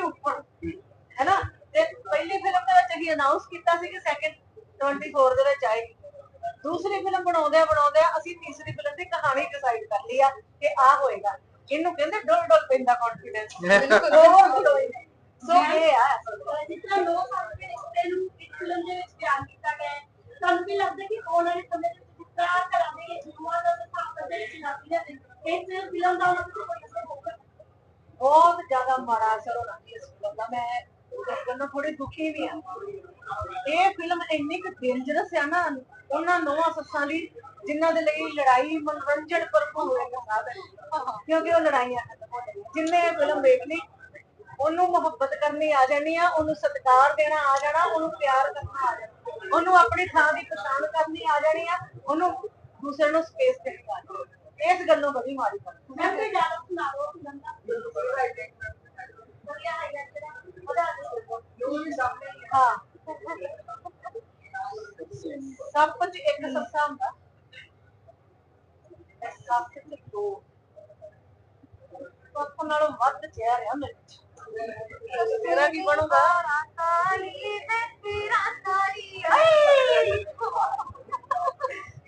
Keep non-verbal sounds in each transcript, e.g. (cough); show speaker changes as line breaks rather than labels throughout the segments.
ਹੀ ਉੱਪਰ। ਹੈਨਾ? ਤੇ ਪਹਿਲੀ ਫਿਲਮ ਦੇ ਵਿੱਚ ਅਸੀਂ ਅਨਾਉਂਸ ਕੀਤਾ ਸੀ ਕਿ ਸੈਕੰਡ 24 ਦੇ ਵਿੱਚ ਆਏਗੀ। ਦੂਸਰੀ ਫਿਲਮ ਬਣਾਉਂਦੇ ਬਣਾਉਂਦੇ ਅਸੀਂ ਤੀਸਰੀ ਫਿਲਮ ਦੀ ਕਹਾਣੀ ਡਿਸਾਈਡ ਕਰ ਲਈ ਆ ਕਿ ਆ ਹੋਏਗਾ। ਇਹਨੂੰ ਕਹਿੰਦੇ ਡੋਲ ਡੋਲ ਪੈਂਦਾ (laughs) ਕੌਨਫੀਡੈਂਸ ਸੋ ਇਹ ਆ।
ਜਿਸ ਤਰ੍ਹਾਂ ਲੋਕ ਆਪਣੇ ਰਿਸ਼ਤੇ ਨੂੰ ਇੱਕ ਫਿਲਮ ਦੇ
ਥੋੜੀ ਵੀ ਆ। ਇਹ ਫਿਲਮ ਇੰਨੀ ਕੁ ਡੇਂਜਰਸ ਆ ਨਾ, ਉਹਨਾਂ ਨੌਵਾਂ ਸੱਸਾਂ ਲਈ ਜਿਨ੍ਹਾਂ ਦੇ ਲਈ ਲੜਾਈ ਮਨੋਰੰਜਨ ਭਰਪੂਰ ਇੱਕ ਸਾਧਨ ਹੈ। ਕਿਉਂਕਿ ਉਹ ਲੜਾਈਆਂ ਖਤਮ ਹੋ ਜਾਣੀਆਂ ਜਿੰਨੇ ਇਹ ਫਿਲਮ ਵੇਖ ਲਈ, ਉਹਨੂੰ ਮੁਹੱਬਤ ਕਰਨੀ ਆ ਜਾਣੀ ਆ, ਉਹਨੂੰ ਸਤਿਕਾਰ ਦੇਣਾ ਆ ਜਾਣਾ, ਉਹਨੂੰ ਪਿਆਰ ਕਰਨਾ ਆ ਜਾਣਾ। ਉਹਨੂੰ ਆਪਣੀ ਥਾਂ ਦੀ ਪਛਾਣ ਕਰਨੀ ਆ ਜਾਣੀ ਆ, ਉਹਨੂੰ ਦੂਸਰੇ ਨੂੰ ਸਪੇਸ ਦੇਣੀ ਆ ਜਾਣੀ ਇਸ ਗੱਲੋਂ ਬੜੀ ਮਾੜੀ ਗੱਲ।
ਮੈਂ ਕੋਈ ਡਾਇਲੌਗ ਸੁਣਾ ਦੋ ਫਿਲਮ ਦਾ ਵਧੀਆ ਹਾਈਲਾਈਟ ਕਰਾਂ ਉਹਦਾ
ਹਾਂ ਸਭ ਕੁਝ ਇੱਕ ਸੱਸਾ ਹੁੰਦਾ ਇਹ ਸਭ ਕੁਝ ਦੋ ਸੱਪ ਨਾਲੋਂ ਆ ਮੇਰੇ ਚ ਤੇਰਾ ਕੀ ਬਣੂਗਾ?
ਕਾਲੀ ਹੈ ਤੇਰਾ ਸਾਰੀ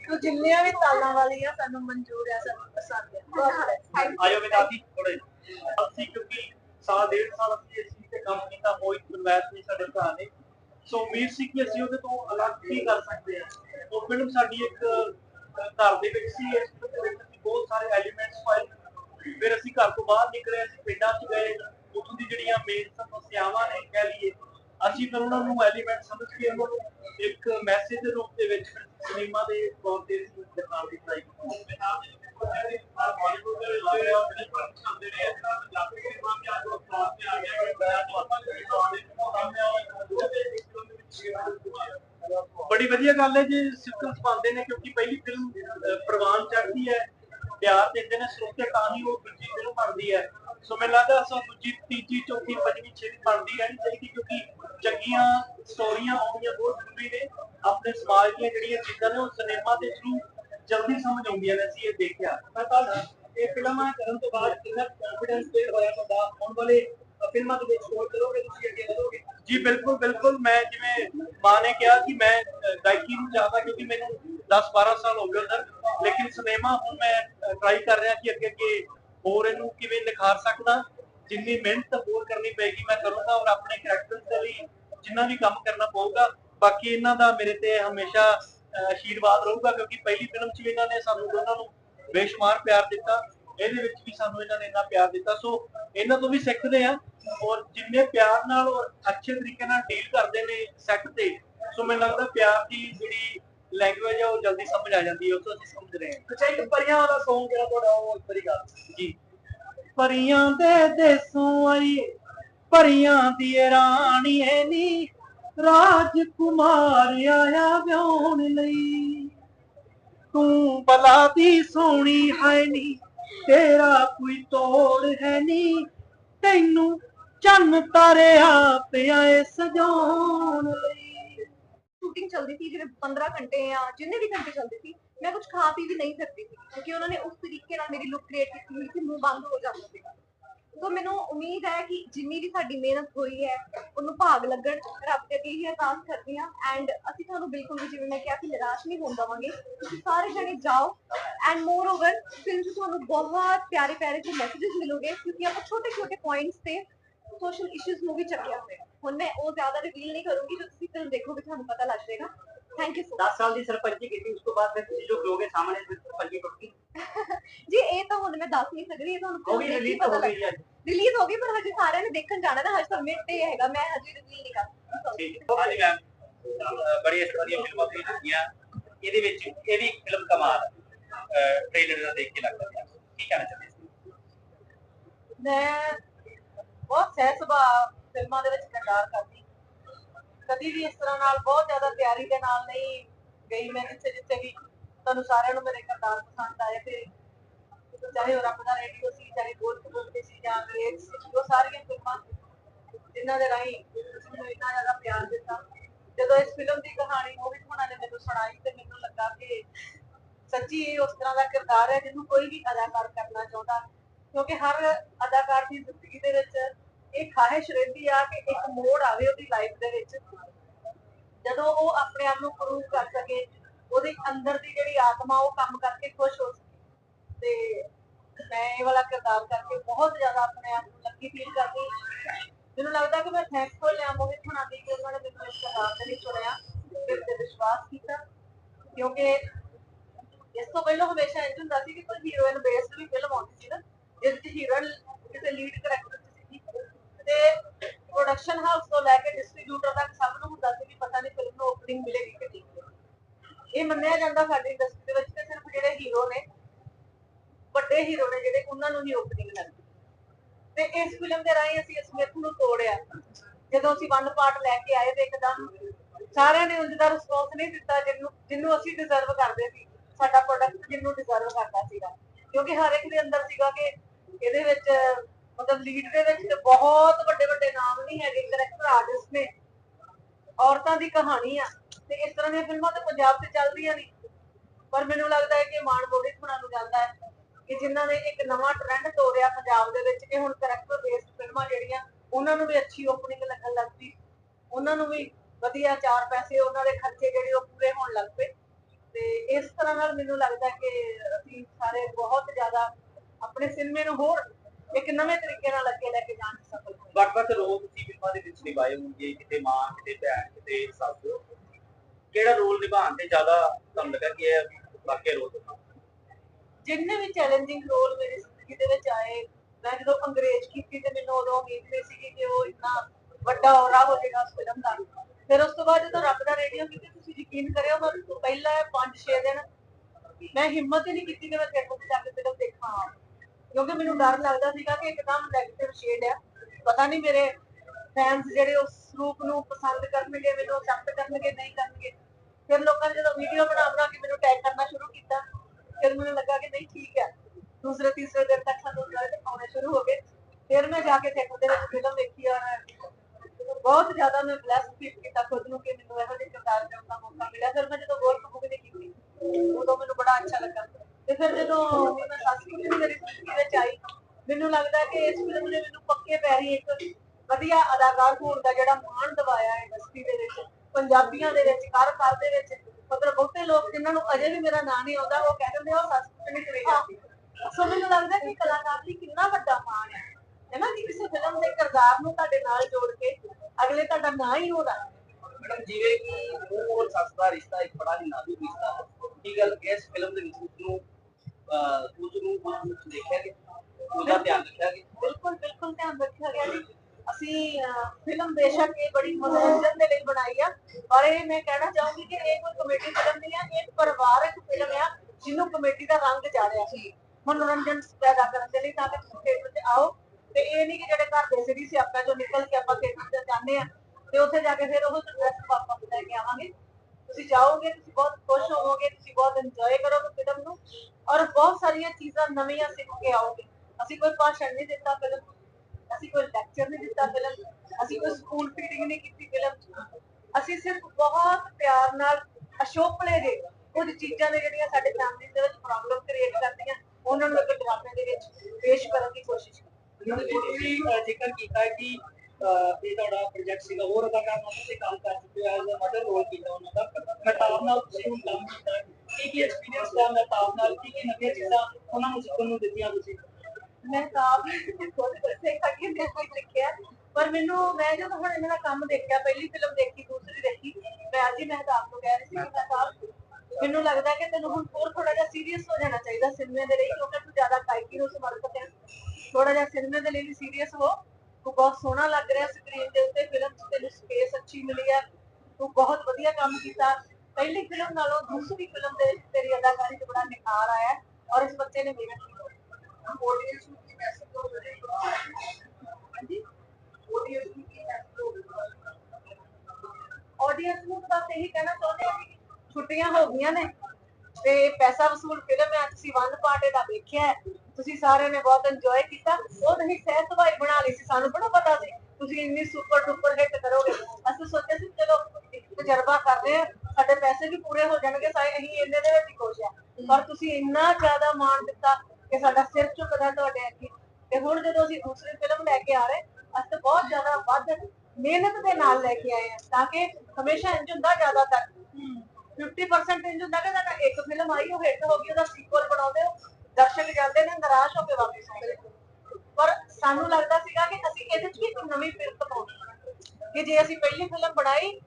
ਤੂੰ ਜਿੰਨੀਆਂ ਵੀ ਤਾਲਾਂ ਵਾਲੀਆਂ ਸਾਨੂੰ ਮਨਜ਼ੂਰ ਆ ਸਾਨੂੰ ਪਸੰਦ ਆ।
ਆਇਓ ਵਿਦਾਤੀ ਥੋੜੇ ਅਸੀਂ ਕਿਉਂਕਿ ਸਾਲ ਡੇਢ ਸਾਲ ਅਸੀਂ ਇਸ ਤੇ ਕੰਮ ਕੀਤਾ ਮੋਹਿਤ ਗੁਰਵੈਸ ਨੇ ਸਾਡੇ ਭਰਾ ਨੇ। ਸੋ ਉਮੀਦ ਸੀ ਕਿ ਅਸੀਂ ਉਹਦੇ ਤੋਂ ਅਲੱਗ ਕੀ ਕਰ ਸਕਦੇ ਹਾਂ। ਉਹ ਫਿਲਮ ਸਾਡੀ ਇੱਕ ਘਰ ਦੇ ਵਿੱਚ ਸੀ ਇਸ ਫਿਲਮ ਦੇ ਵਿੱਚ ਬਹੁਤ ਸਾਰੇ ਐਲੀਮੈਂਟਸ ਪਾਏ ਫਿਰ ਅਸੀਂ ਘਰ ਤੋਂ ਬਾਹਰ ਨਿਕਲੇ, ਅਸੀਂ ਪਿੰਡਾਂ 'ਚ ਗਏ, ਉੱਥੋਂ ਦੀ ਜਿਹੜੀਆਂ ਮੇਨ ਸਮੱਸਿਆਵਾਂ ਨੇ ਕਹਿ ਲਈਏ, ਅਸੀਂ ਫਿਰ ਉਹਨਾਂ ਨੂੰ ਐਲੀਮੈਂਟ ਸਮਝ ਕੇ ਉਹਨਾਂ ਨੂੰ ਇੱਕ ਮੈਸੇਜ ਦੇ ਰੂਪ ਦੇ ਵਿੱਚ ਸਿਨੇਮਾ ਦੇ ਤੌਰ ਤੇ ਦਿਖਾਉਣ ਦੀ ਟਰਾਈ ਕੀਤੀ ਬੜੀ ਵਧੀਆ ਗੱਲ ਹੈ ਜੇ ਸਿੱਕਮ ਪਾਉਂਦੇ ਨੇ ਕਿਉਂਕਿ ਪਹਿਲੀ ਫਿਲਮ ਪ੍ਰਵਾਨ ਚੜ੍ਹਦੀ ਹੈ। ਪਿਆਰ ਦਿੰਦੇ ਨੇ ਸਰੋਤੇ ਤਾਂ ਹੀ ਉਹ ਦੂਜੀ ਫਿਲਮ ਬਣਦੀ ਹੈ। ਸੋ ਮੈਨੂੰ ਲੱਗਦਾ ਸੋ ਦੂਜੀ, ਤੀਜੀ, ਚੌਥੀ, ਪੰਜਵੀਂ, ਛੇਵੀਂ ਬਣਦੀ ਰਹਿਣੀ ਚਾਹੀਦੀ ਕਿਉਂਕਿ ਚੰਗੀਆਂ ਸਟੋਰੀਆਂ ਆਉਣੀਆਂ ਬਹੁਤ ਜ਼ਰੂਰੀ ਨੇ। ਆਪਣੇ ਸਮਾਜ ਦੀਆਂ ਜਿਹੜੀਆਂ ਚੀਜ਼ਾਂ ਨੇ ਉਹ ਸਿਨੇਮਾ ਦੇ ਥਰੂ ਜਲਦੀ ਸਮਝ ਆਉਂਦੀਆਂ ਨੇ ਅਸੀਂ ਇਹ ਦੇਖਿਆ। ਮੈਂ ਤਾਂ ਇਹ ਫਿਲਮਾਂ ਕਰਨ ਤੋਂ ਬਾਅਦ ਕਿੰਨਾ ਕੌਨਫੀਡੈਂਸ ਬਿਲਡ ਹੋਇਆ ਤੁਹਾਡਾ? ਆਉਣ ਵਾਲੇ ਫਿਲਮਾਂ ਦੇ ਵਿੱਚ ਹੋਰ ਕਰੋਗੇ ਤੁਸੀਂ ਅੱਗੇ ਵਧੋਗੇ? ਜੀ ਬਿਲਕੁਲ ਬਿਲਕੁਲ। ਮੈਂ ਜਿਵੇਂ ਮਾਂ ਨੇ ਕਿਹਾ ਕਿ ਮੈਂ ਗਾਇਕੀ ਨੂੰ ਚਾਹਦਾ ਕਿਉਂਕਿ ਮੈਨੂੰ 10 12 ਸਾਲ ਹੋ ਗਏ ਉਧਰ। ਲੇਕਿਨ ਸਿਨੇਮਾ ਹੁਣ ਮੈਂ ਟਰਾਈ ਕਰ ਰਿਹਾ ਕਿ ਅੱਗੇ ਅੱਗੇ ਹੋਰ ਇਹਨੂੰ ਕਿਵੇਂ ਨਿਖਾਰ ਸਕਦਾ। ਜਿੰਨੀ ਮਿਹਨਤ ਹੋਰ ਕਰਨੀ ਪਏਗੀ ਮੈਂ ਕਰੂੰਗਾ ਔਰ ਆਪਣੇ ਕੈਰੈਕਟਰਸ ਦੇ ਲਈ ਜਿੰਨਾ ਵੀ ਕੰਮ ਕਰਨਾ ਪਊਗਾ। ਬਾਕੀ ਇਹਨਾਂ ਦਾ ਮੇਰੇ ਤੇ ਹਮੇਸ਼ਾ ਅ, ਆਸ਼ੀਰਵਾਦ ਰਹੂਗਾ ਕਿਉਂਕਿ ਪਹਿਲੀ ਫਿਲਮ 'ਚ ਵੀ ਇਹਨਾਂ ਨੇ ਸਾਨੂੰ ਦੋਨਾਂ ਨੂੰ ਬੇਸ਼ੁਮਾਰ ਪਿਆਰ ਦਿੱਤਾ। ਇਹਦੇ ਵਿੱਚ ਵੀ ਸਾਨੂੰ ਇਹਨਾਂ ਨੇ ਇੰਨਾ ਪਿਆਰ ਦਿੱਤਾ। ਸੋ ਇਹਨਾਂ ਤੋਂ ਵੀ ਸਿੱਖਦੇ ਆ ਔਰ ਜਿੰਨੇ ਪਿਆਰ ਨਾਲ ਔਰ ਅੱਛੇ ਤਰੀਕੇ ਨਾਲ ਡੀਲ ਕਰਦੇ ਨੇ ਸੈੱਟ ਤੇ, ਸੋ ਮੈਨੂੰ ਲੱਗਦਾ ਪਿਆਰ ਦੀ ਜਿਹੜੀ ਲੈਂਗੁਏਜ ਹੈ ਉਹ ਜਲਦੀ ਸਮਝ ਆ ਜਾਂਦੀ ਹੈ ਉਸ ਤੋਂ ਅਸੀਂ ਸਮਝ ਰਹੇ ਹਾਂ। ਅੱਛਾ, ਇੱਕ ਪਰੀਆਂ ਵਾਲਾ Song ਜਿਹੜਾ ਤੁਹਾਡਾ, ਉਹ ਇੱਕ ਵਾਰੀ ਗਾ ਜੀ। ਪਰੀਆਂ ਦੇ ਦੇਸੋਂ ਆਈ, ਪਰੀਆਂ ਦੀ ਰਾਣੀ ਐ ਨੀ ਰਾਜਕੁਮਾਰ ਆਇਆ ਵਿਆਹਣ ਲਈ। ਤੂੰ ਬਲਾ ਦੀ ਸੋਹਣੀ ਹੈ ਨੀ, ਤੇਰਾ ਕੋਈ ਤੋੜ ਹੈ ਨੀ, ਤੈਨੂੰ ਚੰਨ ਤਾਰੇ ਆਪੇ ਆਏ ਸਜਾਉਣ ਲਈ।
ਸ਼ੂਟਿੰਗ ਚੱਲਦੀ ਸੀ ਜਿਵੇਂ 15 ਘੰਟੇ ਜਾਂ ਜਿੰਨੇ ਵੀ ਘੰਟੇ ਚੱਲਦੀ ਸੀ, ਮੈਂ ਕੁਝ ਖਾ ਪੀ ਵੀ ਨਹੀਂ ਸਕਦੀ ਸੀ, ਕਿਉਂਕਿ ਉਹਨਾਂ ਨੇ ਉਸ ਨਾਲ ਮੇਰੀ ਲੁੱਕ ਕ੍ਰੀਏਟ ਕੀਤੀ ਹੋਈ ਸੀ, ਮੂੰਹ ਬੰਦ ਹੋ ਜਾਂਦਾ ਸੀ। ਸੋ ਮੈਨੂੰ ਉਮੀਦ ਹੈ ਕਿ ਜਿੰਨੀ ਵੀ ਸਾਡੀ ਮਿਹਨਤ ਹੋਈ ਹੈ, ਉਹਨੂੰ ਭਾਗ ਲੱਗਣ ਰੱਬ ਦੇ ਅੱਗੇ ਹੀ ਅਰਦਾਸ ਕਰਦੀ ਹਾਂ ਐਂਡ ਅਸੀਂ ਤੁਹਾਨੂੰ ਬਿਲਕੁਲ ਵੀ ਜਿਵੇਂ ਮੈਂ ਕਿਹਾ ਕਿ ਨਿਰਾਸ਼ ਨਹੀਂ ਹੋਣ ਦਵਾਂਗੇ। ਤੁਸੀਂ ਸਾਰੇ ਜਣੇ ਜਾਓ ਐਂਡ ਮੋਰ ਓਵਰ ਫਿਲਮ 'ਚ ਤੁਹਾਨੂੰ ਬਹੁਤ ਪਿਆਰੇ ਪਿਆਰੇ ਜਿਹੇ ਮੈਸੇजेस ਮਿਲੋਗੇ, ਕਿਉਂਕਿ ਆਪਾਂ ਛੋਟੇ ਛੋਟੇ ਪੁਆਇੰਟਸ ਤੇ ਸੋਸ਼ਲ ਇਸ਼ੂਜ਼ ਨੂੰ ਵੀ ਚੱਕਿਆ ਹੋਇਆ ਹੈ। ਹੁਣ ਮੈਂ ਉਹ ਜ਼ਿਆਦਾ ਰਿਵੀਲ ਨਹੀਂ ਕਰੂੰਗੀ ਜੋ ਤੁਸੀਂ ਫਿਲਮ ਦੇਖੋਗੇ ਤੁਹਾਨੂੰ ਪਤਾ ਲੱਗ ਜਾਏਗਾ। ਥੈਂਕ ਯੂ ਸੋ
10 ਸਾਲ ਦੀ ਸਰਪੰਚੀ ਕੀਤੀ ਉਸ ਤੋਂ ਬਾਅਦ ਫਿਰ ਤੁਸੀਂ ਜੋ ਕਹੋਗੇ ਸਾਹਮਣੇ ਸਰਪੰਚੀ ਟੁੱਟੀ (laughs)
ਜੀ ਇਹ ਤਾਂ ਹੁਣ ਮੈਂ ਦੱਸ ਨਹੀਂ ਸਕਦੀ ਇਹ ਤੁਹਾਨੂੰ
ਉਹ ਵੀ ਰਿਲੀਜ਼ ਹੋ
ਲੱਗ
ਗਈ ਅੱਜ।
ਰਿਲੀਜ਼ ਹੋ ਗਈ ਪਰ ਹਜੇ ਸਾਰਿਆਂ ਨੇ ਦੇਖਣ ਜਾਣਾ ਨਾ ਹਜੇ ਸਬਮਿਟ ਤੇ ਹੈਗਾ ਮੈਂ ਹਜੇ ਰਿਵੀਲ ਨਹੀਂ ਕਰ
ਠੀਕ ਹੈ। ਹਾਂਜੀ ਮੈਮ ਬੜੀ ਵਧੀਆ ਫਿਲਮਾਂ ਤੁਸੀਂ ਦਿੱਤੀਆਂ ਇਹਦੇ ਵਿੱਚ ਇਹ ਵੀ ਫਿਲਮ ਕਮਾਲ ਟ੍ਰੇਲਰ ਦਾ ਦੇਖ ਕੇ ਲੱਗਦਾ ਪਿਆ। ਕੀ ਕਹਿਣਾ ਚਾਹੁੰਦੇ ਸੀ
ਮੈਂ ਬਹੁਤ ਸਹਿ ਸੁਭਾਅ ਫਿਲਮਾਂ ਦੇ ਵਿੱਚ ਕਿਰਦਾਰ ਕਰਦੀ। ਕਦੀ ਵੀ ਇਸ ਤਰ੍ਹਾਂ ਨਾਲ ਬਹੁਤ ਜ਼ਿਆਦਾ ਤਿਆਰੀ ਦੇ ਨਾਲ ਨਹੀਂ ਗਈ ਮੈਂ ਜਿੱਥੇ ਜਿੱਥੇ ਵੀ ਤੁਹਾਨੂੰ ਸਾਰਿਆਂ ਨੂੰ ਮੇਰੇ ਕਿਰਦਾਰ ਪਸੰਦ ਆਏ ਤੇ ਚਾਹੇ ਉਹ ਰੱਬ ਦਾ ਰੇਡੀਓ ਸੀ, ਚਾਹੇ ਗੋਲ ਕਬੂਤਰ ਸੀ ਜਾਂ ਅੰਗਰੇਜ਼ ਸੀ, ਉਹ ਸਾਰੀਆਂ ਫਿਲਮਾਂ ਜਿਨ੍ਹਾਂ ਦੇ ਰਾਹੀਂ ਮੈਨੂੰ ਇੰਨਾ ਜ਼ਿਆਦਾ ਪਿਆਰ ਦਿੱਤਾ। ਜਦੋਂ ਇਸ ਫਿਲਮ ਦੀ ਕਹਾਣੀ ਮੋਹਿਤ ਹੋਣਾ ਨੇ ਮੈਨੂੰ ਸੁਣਾਈ ਤੇ ਮੈਨੂੰ ਲੱਗਾ ਕਿ ਸੱਚੀ ਉਸ ਤਰ੍ਹਾਂ ਦਾ ਕਿਰਦਾਰ ਹੈ ਜਿਹਨੂੰ ਕੋਈ ਵੀ ਅਦਾਕਾਰ ਕਰਨਾ ਚਾਹੁੰਦਾ। ਕਿਉਂਕਿ ਹਰ ਅਦਾਕਾਰ ਦੀ ਜ਼ਿੰਦਗੀ ਦੇ ਵਿੱਚ ਇਹ ਖਾਹਿਸ਼ ਰਹਿੰਦੀ ਆ ਕਿ ਇੱਕ ਮੋੜ ਆਵੇ ਉਹਦੀ ਲਾਈਫ ਦੇ ਵਿੱਚ। ਜਦੋਂ ਉਹ ਆਪਣੇ ਆਪ ਨੂੰ ਪ੍ਰੂਵ ਕਰ ਸਕੇ, ਉਹਦੇ ਅੰਦਰ ਦੀ ਜਿਹੜੀ ਆਤਮਾ, ਉਹ ਕੰਮ ਕਰਕੇ ਖੁਸ਼ ਹੋ ਸਕੇ। ਤੇ ਮੈਂ ਇਹ ਵਾਲਾ ਕਿਰਦਾਰ ਕਰਕੇ ਬਹੁਤ ਜ਼ਿਆਦਾ ਆਪਣੇ ਆਪ ਨੂੰ ਲੱਕੀ ਫੀਲ ਕਰਦੀ ਮੈਨੂੰ ਲੱਗਦਾ ਕਿ ਮੈਂ ਥੈਂਕਫੁਲ ਹਾਂ ਮੋਹਿਤ ਹੋਣਾ ਦੀ, ਕਿ ਉਹਨਾਂ ਨੇ ਮੈਨੂੰ ਇਸ ਕਿਰਦਾਰ ਦੇ ਲਈ ਚੁਣਿਆ ਮੇਰੇ ਤੇ ਵਿਸ਼ਵਾਸ ਕੀਤਾ। ਕਿਉਂਕਿ ਇਸ ਤੋਂ ਪਹਿਲਾਂ ਹਮੇਸ਼ਾ ਇੰਜ ਹੁੰਦਾ ਸੀ ਕਿ ਕੋਈ ਹੀਰੋਇਨ ਬੇਸਡ ਵੀ ਫਿਲਮ ਆਉਂਦੀ ਸੀ ਨਾ। ਜਿਸ ਵਿੱਚ ਹੀਰੋਇਨ ਕਿਸੇ ਲੀਡ ਕਰੈਕਟਰ ਸੀ ਤੇ ਪ੍ਰੋਡਕਸ਼ਨ ਹਾਊਸ ਤੋਂ ਲੈ ਕੇ ਡਿਸਟ੍ਰੀਬਿਊਟਰ ਤੱਕ ਸਭ ਨੂੰ ਹੁੰਦਾ ਸੀ ਕਿ ਪਤਾ ਨਹੀਂ ਫਿਲਮ ਨੂੰ ਓਪਨਿੰਗ ਮਿਲੇਗੀ ਕਿ ਨਹੀਂ ਇਹ ਮੰਨਿਆ ਜਾਂਦਾ ਸਾਡੀ ਇੰਡਸਟਰੀ ਦੇ ਵਿੱਚ ਕਿ ਸਿਰਫ ਜਿਹੜੇ ਹੀਰੋ ਨੇ, ਵੱਡੇ ਹੀਰੋ ਨੇ ਜਿਹੜੇ ਉਹਨਾਂ ਨੂੰ ਹੀ ਓਪਨਿੰਗ ਮਿਲਦੀ ਤੇ ਇਸ ਫਿਲਮ ਦੇ ਰਾਹੀਂ ਅਸੀਂ ਇਸ ਮਿੱਥ ਨੂੰ ਤੋੜਿਆ। ਜਦੋਂ ਅਸੀਂ ਵਨ ਪਾਰਟ ਲੈ ਕੇ ਆਏ ਤੇ ਇੱਕਦਮ ਸਾਰਿਆਂ ਨੇ ਉਸ ਰਿਸਪੌਂਸ ਨਹੀਂ ਦਿੱਤਾ ਜਿਹਨੂੰ ਜਿਹਨੂੰ ਅਸੀਂ ਡਿਜ਼ਰਵ ਕਰਦੇ ਸੀ। ਸਾਡਾ ਪ੍ਰੋਡਕਟ ਜਿਹਨੂੰ ਡਿਜ਼ਰਵ ਕਰਦਾ ਸੀਗਾ। ਕਿਉਂਕਿ ਹਰ ਇੱਕ ਦੇ ਅੰਦਰ ਸੀਗਾ ਕਿ ਇਹਦੇ ਵਿੱਚ, ਮਤਲਬ ਲੀਡ ਦੇ ਵਿੱਚ ਤੇ ਬਹੁਤ ਵੱਡੇ ਵੱਡੇ ਨਾਮ ਨਹੀਂ ਹੈਗੇ ਕਰੈਕਟਰ ਆਰਟਿਸਟ ਨੇ, ਔਰਤਾਂ ਦੀ ਕਹਾਣੀ ਆ, ਤੇ ਇਸ ਤਰ੍ਹਾਂ ਦੀਆਂ ਫਿਲਮਾਂ ਤੇ ਪੰਜਾਬ ਤੇ ਚੱਲਦੀਆਂ ਨਹੀਂ, ਪਰ ਮੈਨੂੰ ਲੱਗਦਾ ਹੈ ਕਿ ਮਾਣ ਮੋਹਿਤ ਹੋਣਾ ਨੂੰ ਜਾਂਦਾ ਹੈ, ਕਿ ਜਿਨ੍ਹਾਂ ਨੇ ਇੱਕ ਨਵਾਂ ਟ੍ਰੈਂਡ ਤੋੜਿਆ ਪੰਜਾਬ ਦੇ ਵਿੱਚ, ਕਿ ਹੁਣ ਕਰੈਕਟਰ ਬੇਸਡ ਫਿਲਮਾਂ ਜਿਹੜੀਆਂ, ਉਹਨਾਂ ਨੂੰ ਵੀ ਅੱਛੀ ਓਪਨਿੰਗ ਲੱਗਣ ਲੱਗ ਪਈ, ਉਹਨਾਂ ਨੂੰ ਵੀ ਵਧੀਆ ਚਾਰ ਪੈਸੇ ਉਹਨਾਂ ਦੇ ਖਰਚੇ ਜਿਹੜੇ ਉਹ ਪੂਰੇ ਹੋਣ ਲੱਗ ਪਏ, ਤੇ ਇਸ ਤਰ੍ਹਾਂ ਨਾਲ ਮੈਨੂੰ ਲੱਗਦਾ ਕਿ ਅਸੀਂ ਸਾਰੇ ਬਹੁਤ ਜ਼ਿਆਦਾ ਆਪਣੇ ਸਿਨੇਮੇ ਨੂੰ ਹੋਰ ਇੱਕ ਨਵੇਂ ਤਰੀਕੇ ਨਾਲ ਅੱਗੇ ਲੈ ਕੇ ਜਾਣ ਸਫਲ ਹੋਏ।
ਵੱਖ-ਵੱਖ ਰੋਲ ਤੁਸੀਂ ਫਿਲਮਾਂ ਦੇ ਵਿੱਚ ਨਿਭਾਏ ਹੋਣਗੇ ਕਿਤੇ ਮਾਂ ਕਿਤੇ ਭੈਣ ਕਿਤੇ ਸੱਸ। ਕਿਹੜਾ ਰੋਲ ਨਿਭਾਉਣ ਤੇ ਜ਼ਿਆਦਾ ਤੁਹਾਨੂੰ ਲੱਗਾ ਕਿ ਇਹ ਵਾਕਿਆ ਰੋਲ
ਜਿੰਨੇ ਵੀ ਚੈਲੰਜਿੰਗ ਰੋਲ ਮੇਰੀ ਜ਼ਿੰਦਗੀ ਦੇ ਵਿੱਚ ਆਏ ਮੈਂ ਜਦੋਂ ਅੰਗਰੇਜ਼ ਕੀਤੀ ਤੇ ਮੈਨੂੰ ਉਦੋਂ ਉਮੀਦ ਨਹੀਂ ਸੀਗੀ ਕਿ ਉਹ ਇੰਨਾ ਵੱਡਾ ਔਰਾ ਹੋ ਜਾਏਗਾ ਉਸ ਫਿਲਮ ਦਾ। ਫਿਰ ਉਸ ਤੋਂ ਬਾਅਦ ਜਦੋਂ ਰੱਬ ਦਾ ਰੇਡੀਓ ਕੀਤੀ ਤੁਸੀਂ ਯਕੀਨ ਕਰਿਓ ਮੈਂ ਪਹਿਲਾ 5-6 ਦਿਨ ਮੈਂ ਹਿੰਮਤ ਹੀ ਨਹੀਂ ਕੀਤੀ ਕਿ ਮੈਂ ਥੀਏਟਰ 'ਚ ਜਾ ਕੇ ਫਿਲਮ ਦੇਖਾਂ। ਕਿਉਂਕਿ ਮੈਨੂੰ ਡਰ ਲੱਗਦਾ ਸੀਗਾ ਕਿ ਇੱਕਦਮ ਨੈਗੇਟਿਵ ਸ਼ੇਡ ਆ। ਪਤਾ ਨਹੀਂ ਮੇਰੇ ਫੈਨਸ ਜਿਹੜੇ ਉਸ ਰੂਪ ਨੂੰ ਪਸੰਦ ਕਰਨਗੇ, ਮੈਨੂੰ ਅਸੈਪਟ ਕਰਨਗੇ, ਨਹੀਂ ਕਰਨਗੇ। ਫਿਰ ਲੋਕਾਂ ਨੇ ਜਦੋਂ ਵੀਡੀਓ ਬਣਾ ਬਣਾ ਕੇ ਮੈਨੂੰ ਟੈਗ ਕਰਨਾ ਸ਼ੁਰੂ ਕੀਤਾ, ਫਿਰ ਮੈਨੂੰ ਲੱਗਾ ਕਿ ਨਹੀਂ, ਠੀਕ ਹੈ ਦੂਸਰੇ, ਤੀਸਰੇ ਦਿਨ ਤੱਕ ਸਾਨੂੰ ਸਾਰੇ ਦਿਖਾਉਣੇ ਸ਼ੁਰੂ ਹੋ ਗਏ। ਫਿਰ ਮੈਂ ਜਾ ਕੇ ਥੀਏਟਰ ਦੇ ਵਿੱਚ ਫਿਲਮ ਦੇਖੀ ਔਰ ਬਹੁਤ ਜ਼ਿਆਦਾ ਮੈਂ ਬਲੈਸ ਫੀਲ ਕੀਤਾ ਖੁਦ ਨੂੰ ਕਿ ਮੈਨੂੰ ਇਹੋ ਜਿਹੇ ਕਿਰਦਾਰ ਕਰਨ ਦਾ ਮੌਕਾ ਮਿਲਿਆ। ਫਿਰ ਮੈਂ ਜਦੋਂ ਗੋਲ ਕਬੂਲ ਨੇ ਕੀਤੀ ਉਦੋਂ ਮੈਨੂੰ ਬੜਾ ਅੱਛਾ ਲੱਗਾ। ਤੇ ਫਿਰ ਜਦੋਂ ਮੈਂ ਸੱਸ ਦੀ ਫਿਲਮ ਮੇਰੀ ਜ਼ਿੰਦਗੀ ਵਿੱਚ ਆਈ ਮੈਨੂੰ ਲੱਗਦਾ ਕਿ ਇਸ ਫਿਲਮ ਨੇ ਮੈਨੂੰ ਪੱਕੇ ਪੈਰੀ ਇੱਕ ਵਧੀਆ ਅਦਾਕਾਰ ਹੋਣ ਦਾ ਜਿਹੜਾ ਮਾਣ ਦਿਵਾਇਆ ਹੈ ਇੰਡਸਟਰੀ ਦੇ ਵਿੱਚ, ਪੰਜਾਬੀਆਂ ਦੇ ਵਿੱਚ ਹਰ ਘਰ ਦੇ ਵਿੱਚ, ਮਤਲਬ ਬਹੁਤੇ ਲੋਕ ਜਿਨ੍ਹਾਂ ਨੂੰ ਅਜੇ ਵੀ ਮੇਰਾ ਨਾਂ ਨਹੀਂ ਆਉਂਦਾ, ਉਹ ਕਹਿ ਦਿੰਦੇ ਉਹ ਸੱਸ ਕਿੰਨੀ ਤੁਰੀ ਸੋ ਮੈਨੂੰ ਲੱਗਦਾ ਕਿ ਕਲਾਕਾਰ ਲਈ ਕਿੰਨਾ ਵੱਡਾ ਮਾਣ ਹੈ ਹੈ ਨਾ ਕਿ ਕਿਸੇ ਫਿਲਮ ਦੇ ਕਿਰਦਾਰ ਨੂੰ ਤੁਹਾਡੇ ਨਾਲ ਜੋੜ ਕੇ ਅਗਲੇ ਤੁਹਾਡਾ ਨਾਂ ਹੀ ਹੋਦਾ
ਮੈਡਮ, ਜਿਵੇਂ ਕਿ ਨੂੰਹ ਔਰ ਸੱਸ ਦਾ ਰਿਸ਼ਤਾ ਇੱਕ ਬੜਾ ਹੀ ਨਾਜ਼ੁਕ ਰਿਸ਼ਤਾ ਹੈ। ਕੀ ਗੱਲ ਇਸ ਫਿਲਮ ਦੇ ਵਿੱਚ ਉਸ ਨੂੰ ਉਸ ਨੂੰ ਦੇਖਿਆ ਕਿ ਉਹਦਾ ਧਿਆਨ ਰੱਖਿਆ ਕਿ
ਬਿਲਕੁਲ ਬਿਲਕੁਲ ਧਿਆਨ ਰੱਖਿਆ ਗਿਆ ਜੀ। ਅਸੀਂ ਫਿਲਮ ਬੇਸ਼ੱਕ ਇਹ ਬੜੀ ਮਨੋਰੰਜਨ ਦੇ ਲਈ ਬਣਾਈ ਆ। ਪਰ ਇਹ ਮੈਂ ਕਹਿਣਾ ਚਾਹੂੰਗੀ ਕਿ ਇਹ ਕੋਈ ਕਮੇਡੀ ਫਿਲਮ ਨਹੀਂ ਆ, ਇਹ ਪਰਿਵਾਰਕ ਫਿਲਮ ਆ, ਜਿਹਨੂੰ ਕਮੇਡੀ ਦਾ ਰੰਗ ਚਾੜਿਆ ਸੀ। ਮਨੋਰੰਜਨ ਪੈਦਾ ਕਰਨ ਦੇ ਲਈ ਤਾਂ ਕਿ ਥੀਏਟਰ 'ਚ ਆਓ। ਤੇ ਇਹ ਨਹੀਂ ਕਿ ਜਿਹੜੇ ਘਰ ਦੇ ਸਿਰੀ ਸਿਆਪਿਆਂ ਚੋਂ ਨਿਕਲ ਕੇ ਆਪਾਂ ਥੀਏਟਰ 'ਚ ਜਾਂਦੇ ਆ, ਤੇ ਉੱਥੇ ਜਾ ਕੇ ਫਿਰ ਉਹ ਸਟ੍ਰੈਸ ਵਾਪਸ ਲੈ ਕੇ ਆਵਾਂਗੇ। ਤੁਸੀਂ ਜਾਓਗੇ, ਤੁਸੀਂ ਬਹੁਤ ਖੁਸ਼ ਹੋਵੋਗੇ, ਤੁਸੀਂ ਬਹੁਤ ਇੰਜੋਏ ਕਰੋਗੇ ਫਿਲਮ ਨੂੰ। ਔਰ ਬਹੁਤ ਸਾਰੀਆਂ ਚੀਜ਼ਾਂ ਨਵੀਆਂ ਸਿੱਖ ਕੇ ਆਓਗੇ। ਅਸੀਂ ਕੋਈ ਭਾਸ਼ਣ ਨਹੀਂ ਦਿੱਤਾ ਫਿਲਮ ਅਸੀਂ ਕੋਈ ਲੈਕਚਰ ਨਹੀਂ ਦਿੱਤਾ ਫਿਲਮ ਅਸੀਂ ਕੋਈ ਸਕੂਲ ਫੀਡਿੰਗ ਨਹੀਂ ਕੀਤੀ ਫਿਲਮ ਅਸੀਂ ਸਿਰਫ ਬਹੁਤ ਪਿਆਰ ਨਾਲ ਅਸ਼ੋਕਲੇ ਦੇ ਕੁਝ ਚੀਜ਼ਾਂ ਨੇ ਜਿਹੜੀਆਂ ਸਾਡੇ ਫੈਮਿਲੀ ਦੇ ਵਿੱਚ ਪ੍ਰੋਬਲਮ ਕ੍ਰੀਏਟ ਕਰਦੀਆਂ, ਉਹਨਾਂ ਨੂੰ ਇੱਕ ਡਰਾਮੇ ਦੇ ਵਿੱਚ ਪੇਸ਼ ਕਰਨ ਦੀ ਕੋਸ਼ਿਸ਼ ਕੀਤੀ
ਜ਼ਿਕਰ ਕੀਤਾ ਕਿ ਇਹ ਤੁਹਾਡਾ ਪ੍ਰੋਜੈਕਟ ਸੀਗਾ, ਹੋਰ ਅਦਾਕਾਰ ਨਾਲ ਤੁਸੀਂ ਕੰਮ ਕਰ ਚੁੱਕੇ ਹੋ ਐਜ਼ ਅ ਮਦਰ ਰੋਲ ਕੀਤਾ ਉਹਨਾਂ ਦਾ ਮਹਿਤਾਬ ਨਾਲ ਤੁਸੀਂ ਹੁਣ ਕੰਮ ਕੀਤਾ ਕੀ ਕੀ ਐਕਸਪੀਰੀਅੰਸ ਦਾ ਮਹਿਤਾਬ ਨਾਲ ਕੀ ਕੀ ਨਵੀਆਂ ਚੀਜ਼ਾਂ ਉਹਨਾਂ ਨੂੰ ਸਿੱਖਣ ਨੂੰ ਦਿੱਤੀਆਂ ਤੁਸੀਂ?
ਮੈਂ ਤਾਂ ਆਪ ਖੁਦ ਦੱਸੇ ਕਿ ਮੈਂ ਕੋਈ ਲਿਖਿਆ ਪਰ ਮੈਨੂੰ, ਮੈਂ ਜਦੋਂ ਹੁਣ ਇਹਨਾਂ ਦਾ ਕੰਮ ਦੇਖਿਆ, ਪਹਿਲੀ ਫਿਲਮ ਦੇਖੀ, ਦੂਸਰੀ ਦੇਖੀ, ਮੈਂ ਅੱਜ ਹੀ ਮਹਿਤਾਬ ਨੂੰ ਕਹਿ ਰਹੀ ਸੀ ਕਿ ਮਹਿਤਾਬ ਮੈਨੂੰ ਲੱਗਦਾ ਕਿ ਤੈਨੂੰ ਹੁਣ ਹੋਰ ਥੋੜਾ ਜਿਹਾ ਸੀਰੀਅਸ ਹੋ ਜਾਣਾ ਚਾਹੀਦਾ ਸਿਨੇਮੇ ਦੇ ਲਈ, ਕਿਉਂਕਿ ਤੂੰ ਜ਼ਿਆਦਾ ਗਾਇਕੀ ਨੂੰ ਸਮਰਪਿਤ ਹੈ ਥੋੜਾ ਜਿਹਾ ਸਿਨੇਮੇ ਦੇ ਲਈ ਵੀ ਸੀਰੀਅਸ ਹੋ। ਤੂੰ ਬਹੁਤ ਸੋਹਣਾ ਲੱਗ ਰਿਹਾ ਸਕਰੀਨ ਦੇ ਉੱਤੇ ਫਿਲਮ 'ਚ ਤੈਨੂੰ ਸਪੇਸ ਅੱਛੀ ਮਿਲੀ ਹੈ ਤੂੰ ਬਹੁਤ ਵਧੀਆ ਕੰਮ ਕੀਤਾ। ਪਹਿਲੀ ਫਿਲਮ ਨਾਲੋਂ ਦੂਸਰੀ ਫਿਲਮ ਦੇ ਤੇਰੀ ਅਦਾਕਾਰੀ 'ਚ ਬੜਾ ਨਿਖਾਰ ਆਇਆ। ਔਰ ਇਸ ਬੱਚੇ ਨੇ ਮਿਹਨਤ ਆਡੀਅנס ਨੂੰ ਬਸ ਇਹੀ ਕਹਿਣਾ ਚਾਹੁੰਦੇ ਆ ਕਿ ਛੁੱਟੀਆਂ ਹੋ ਗਈਆਂ ਨੇ ਤੇ ਪੈਸਾ ਵਸੂਲ ਫਿਲਮ ਹੈ, ਤੁਸੀਂ ਵਨ ਪਾਰਟੇ ਦਾ ਦੇਖਿਆ ਤੁਸੀਂ ਸਾਰਿਆਂ ਨੇ ਬਹੁਤ ਇੰਜੋਏ ਕੀਤਾ, ਉਹ ਨਹੀਂ ਸਹਿ ਸਵਾਈ ਬਣਾ ਲਈ ਸੀ, ਸਾਨੂੰ ਬੜਾ ਪਤਾ ਸੀ, ਤੁਸੀਂ ਇੰਨੀ ਸੁਪਰ ਡੁਪਰ ਹਿੱਟ ਕਰੋਗੇ, ਅਸੀਂ ਸੋਚਿਆ ਸੀ ਚਲੋ ਤਜਰਬਾ ਕਰਦੇ ਆ ਸਾਡੇ ਪੈਸੇ ਵੀ ਪੂਰੇ ਹੋ ਜਾਣਗੇ, ਸਾਈ ਅਸੀਂ ਇੰਨੇ ਦੇ ਵਿੱਚ ਹੀ ਖੁਸ਼ ਆ ਪਰ ਤੁਸੀਂ ਇੰਨਾ ਜ਼ਿਆਦਾ ਮਾਣ ਦਿੱਤਾ ਕਿ ਸਾਡਾ ਸਿਰ ਝੁਕਦਾ ਤੁਹਾਡੇ ਅੱਗੇ। ਤੇ ਹੁਣ ਜਦੋਂ ਅਸੀਂ ਦੂਸਰੀ ਫਿਲਮ ਲੈ ਕੇ ਆ ਰਹੇ ਅਸੀਂ ਤਾਂ ਬਹੁਤ ਜ਼ਿਆਦਾ ਵੱਧ ਮਿਹਨਤ ਦੇ ਨਾਲ ਲੈ ਕੇ ਆਏ ਆ ਤਾਂ ਕਿ ਹਮੇਸ਼ਾ ਇੰਜ ਹੁੰਦਾ ਜ਼ਿਆਦਾਤਰ 50% ਇੰਜ ਹੁੰਦਾ ਕਿ ਸਾਡਾ ਇੱਕ ਫਿਲਮ ਆਈ ਉਹ ਹਿੱਟ ਹੋ ਗਈ ਉਹਦਾ ਸੀਕਵਲ ਬਣਾਉਂਦੇ ਹੋ ਦਰਸ਼ਕ ਜਾਂਦੇ ਨੇ ਨਿਰਾਸ਼ ਹੋ ਕੇ ਵਾਪਸ ਆਉਂਦੇ ਪਰ ਸਾਨੂੰ ਲੱਗਦਾ ਸੀਗਾ ਕਿ ਅਸੀਂ ਇਹਦੇ 'ਚ ਵੀ ਇੱਕ ਨਵੀਂ ਫਿਲਮ ਪਾਉਣੀ ਕਿ ਜੇ ਅਸੀਂ ਪਹਿਲੀ ਫਿਲਮ ਬਣਾਈ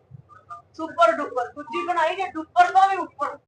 ਸੁਪਰ ਡੁਪਰ ਦੂਜੀ ਬਣਾਈ ਜੇ ਡੁਪਰ ਤੋਂ ਵੀ ਉੱਪਰ।